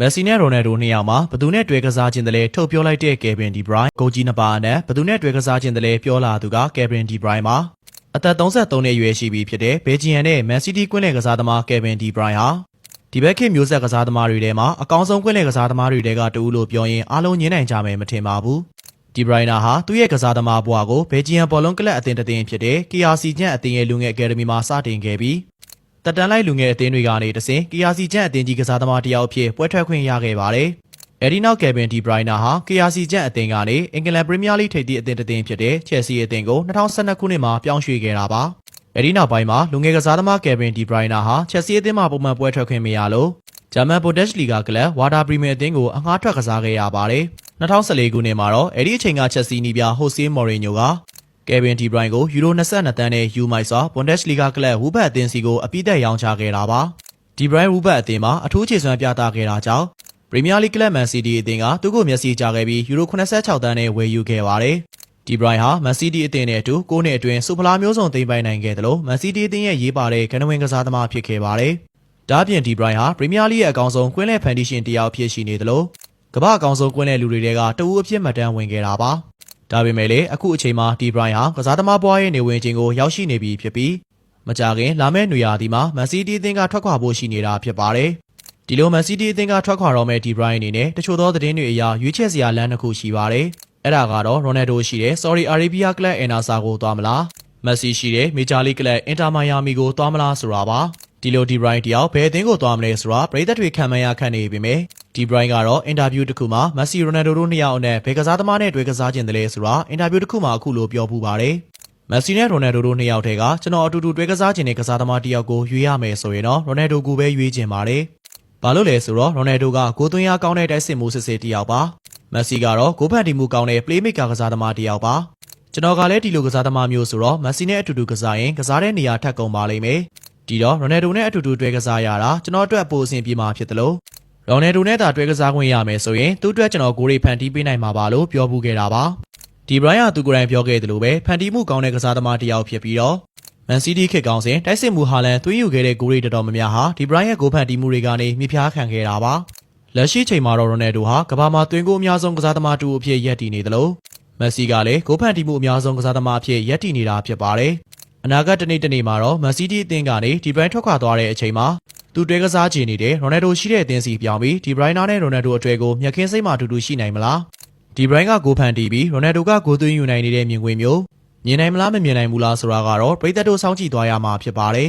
မက်ဆီနဲ့ရိုနယ်ဒိုနှစ်ယောက်မှာဘသူနဲ့တွေ့ကစားခြင်းတလဲထုတ်ပြောလိုက်တဲ့ကယ်ဗင်ဒီဘရိုင်းဂိုကြီးနှစ်ပါးအနက်ဘသူနဲ့တွေ့ကစားခြင်းတလဲပြောလာသူကကယ်ဗင်ဒီဘရိုင်းပါအသက်33နှစ်အရွယ်ရှိပြီဖြစ်တဲ့ဘေဂျီယန်နဲ့မန်စီးတီးကွင်းလယ်ကစားသမားကယ်ဗင်ဒီဘရိုင်းဟာဒီဘက်ခေတ်မျိုးဆက်ကစားသမားတွေထဲမှာအကောင်းဆုံးကွင်းလယ်ကစားသမားတွေထဲကတူလို့ပြောရင်အားလုံးညင်းနိုင်ကြမယ်မထင်ပါဘူးဒီဘရိုင်နာဟာသူ့ရဲ့ကစားသမားဘဝကိုဘေဂျီယန်ဘောလုံးကလပ်အသင်းတစ်သင်းဖြစ်တဲ့ KRC ကျန့်အသင်းရဲ့လူငယ်အကယ်ဒမီမှာစတင်ခဲ့ပြီး တက်တန်လိုက်လူငယ်အသင်းတွေကနေတဆင့် KRC ကျန့်အသင်းကြီးကစားသမားတစ်ယောက်အဖြစ်ပွဲထွက်ခွင့်ရခဲ့ပါတယ်။အဲဒီနောက်ကယ်ဗင်ဒီဘရိုင်နာဟာ KRC ကျန့်အသင်းကနေအင်္ဂလန်ပရီးမီးယားလိထိပ်သီးအသင်းတစ်သင်းဖြစ်တဲ့ Chelsea အသင်းကို2012ခုနှစ်မှာပြောင်းရွှေ့ခဲ့တာပါ။အဲဒီနောက်ပိုင်းမှာလူငယ်ကစားသမားကယ်ဗင်ဒီဘရိုင်နာဟာ Chelsea အသင်းမှာပုံမှန်ပွဲထွက်ခွင့်မရလို့ဂျာမန်ဘိုဒက်ရှ်လီဂါကလပ်ဝါတာပရီးမီယာအသင်းကိုအငှားထွက်ကစားခဲ့ရပါတယ်။2014ခုနှစ်မှာတော့အဲဒီအချိန်က Chelsea နီးပြဟိုဆေးမော်ရီညိုက ကယ်ဗင်ဒီဘရိုင်ကိုယူရို22တန်းနဲ့ယူမိုက်စွာဘွန်ဒက်ရှ်လီဂါကလပ်ဝူဘတ်အသင်းစီကိုအပိသက်ရောင်းချခဲ့တာပါ။ဒီဘရိုင်ဝူဘတ်အသင်းမှာအထူးခြေစွမ်းပြသခဲ့တာကြောင့်ပရီးမီးယားလိကလပ်မန်စီးတီးအသင်းကသူ့ကိုမျက်စိကျခဲ့ပြီးယူရို86တန်းနဲ့ဝယ်ယူခဲ့ပါတယ်။ဒီဘရိုင်ဟာမန်စီးတီးအသင်းနဲ့အတူကိုးနှစ်အတွင်းစူဖလားမျိုးစုံသိမ်းပိုင်နိုင်ခဲ့တယ်လို့မန်စီးတီးအသင်းရဲ့ရေးပါတဲ့ကနဝင်ကစားသမားဖြစ်ခဲ့ပါတယ်။ဒါ့အပြင်ဒီဘရိုင်ဟာပရီးမီးယားလိရဲ့အကောင်ဆုံးကွင်းလယ်ဖန်တီရှင်တယောက်ဖြစ်ရှိနေတယ်လို့ကမ္ဘာအကောင်ဆုံးကွင်းလယ်လူတွေတဲကတဦးအဖြစ်မှတ်တမ်းဝင်ခဲ့တာပါ။ ဒါပေမဲ့လည်းအခုအချိန်မှာဒီဘရိုင်ဟာကစားသမားဘွားရဲ့နေဝင်ခြင်းကိုရောက်ရှိနေပြီဖြစ်ပြီးမကြခင်လာမယ့်နွေရာသီမှာမန်စီးတီးအသင်းကထွက်ခွာဖို့ရှိနေတာဖြစ်ပါတယ်။ဒီလိုမန်စီးတီးအသင်းကထွက်ခွာတော့မဲ့ဒီဘရိုင်အနေနဲ့တချို့သောသတင်းတွေအရရွေးချယ်စရာလမ်းတစ်ခုရှိပါတယ်။အဲ့ဒါကတော့ရိုနယ်ဒိုရှိတဲ့ Saudi Arabia Club Al-Nassr ကိုသွားမလား။မက်ဆီရှိတဲ့ Major League Club Inter Miami ကိုသွားမလားဆိုတာပါ။ဒီလိုဒီဘရိုင်တယောက်ဘယ်အသင်းကိုသွားမလဲဆိုတာပြည်သက်တွေခံမှန်းရခန့်နေပြီမယ်။ ဒီဘရိုင်ကတော့အင်တာဗျူးတစ်ခုမှာမက်ဆီရိုနယ်ဒိုတို့နှစ်ယောက်အနက်ဘယ်ကစားသမားနဲ့တွေ့ကစားခြင်းတလဲဆိုတာအင်တာဗျူးတစ်ခုမှာအခုလိုပြောပူပါတယ်။မက်ဆီနဲ့ရိုနယ်ဒိုတို့နှစ်ယောက်ထဲကကျွန်တော်အတူတူတွေ့ကစားခြင်းတဲ့ကစားသမားတစ်ယောက်ကိုရွေးရမယ်ဆိုရင်တော့ရိုနယ်ဒိုကိုပဲရွေးချင်ပါတယ်။ဘာလို့လဲဆိုတော့ရိုနယ်ဒိုကဂိုးသွင်းရကောင်းတဲ့တိုက်စစ်မှုစစ်စစ်တစ်ယောက်ပါ။မက်ဆီကတော့ဂိုးဖန်တီမှုကောင်းတဲ့ playmaker ကစားသမားတစ်ယောက်ပါ။ကျွန်တော်ကလည်းဒီလိုကစားသမားမျိုးဆိုတော့မက်ဆီနဲ့အတူတူကစားရင်ကစားတဲ့နေရာထက်ကုန်ပါလိမ့်မယ်။ဒီတော့ရိုနယ်ဒိုနဲ့အတူတူတွေ့ကစားရတာကျွန်တော်အတွက်ပိုအဆင်ပြေမှာဖြစ်တယ်လို့ ရော်နယ်ဒိုနဲ့သာတွဲကစားခွင့်ရမယ်ဆိုရင်သူ့အတွက်ကျွန်တော်ကိုယ်ရိဖန်တီးပေးနိုင်မှာပါလို့ပြောပူခဲ့တာပါဒီဘရိုင်းဟာသူကိုယ်တိုင်ပြောခဲ့တယ်လို့ပဲဖန်တီးမှုကောင်းတဲ့ကစားသမားတစ်ယောက်ဖြစ်ပြီးတော့မန်စီးတီးခေတ်ကောင်းစဉ်တိုက်စစ်မှုဟာလန်သွင်းယူခဲ့တဲ့ဂိုးတွေတော်တော်များများဟာဒီဘရိုင်းရဲ့ဂိုးဖန်တီးမှုတွေကနေမြပြားခံခဲ့တာပါလက်ရှိချိန်မှာတော့ရိုနယ်ဒိုဟာကမ္ဘာမှာသွင်းဂိုးအများဆုံးကစားသမားတူအဖြစ်ရပ်တည်နေတယ်လို့မက်ဆီကလည်းဂိုးဖန်တီးမှုအများဆုံးကစားသမားအဖြစ်ရပ်တည်နေတာဖြစ်ပါတယ်အနာဂတ်တစ်နေ့တစ်နေ့မှာတော့မန်စီးတီးအသင်းကနေဒီဘရိုင်းထွက်ခွာသွားတဲ့အချိန်မှာ သူတွဲကစားချင်နေတဲ့ရိုနယ်ဒိုရှိတဲ့အသင်းစီပြောင်းပြီးဒီဘရိုင်းနာနဲ့ရိုနယ်ဒိုအတွေ့ကိုမြက်ခင်းစိတ်မှအတူတူရှိနိုင်မလားဒီဘရိုင်းကဂိုးဖန်တီးပြီးရိုနယ်ဒိုကဂိုးသွင်းယူနိုင်နေတဲ့မြင်ကွင်းမျိုးမြင်နိုင်မလားမမြင်နိုင်ဘူးလားဆိုတာကတော့ပြည်သက်တို့စောင့်ကြည့်သွားရမှာဖြစ်ပါတယ်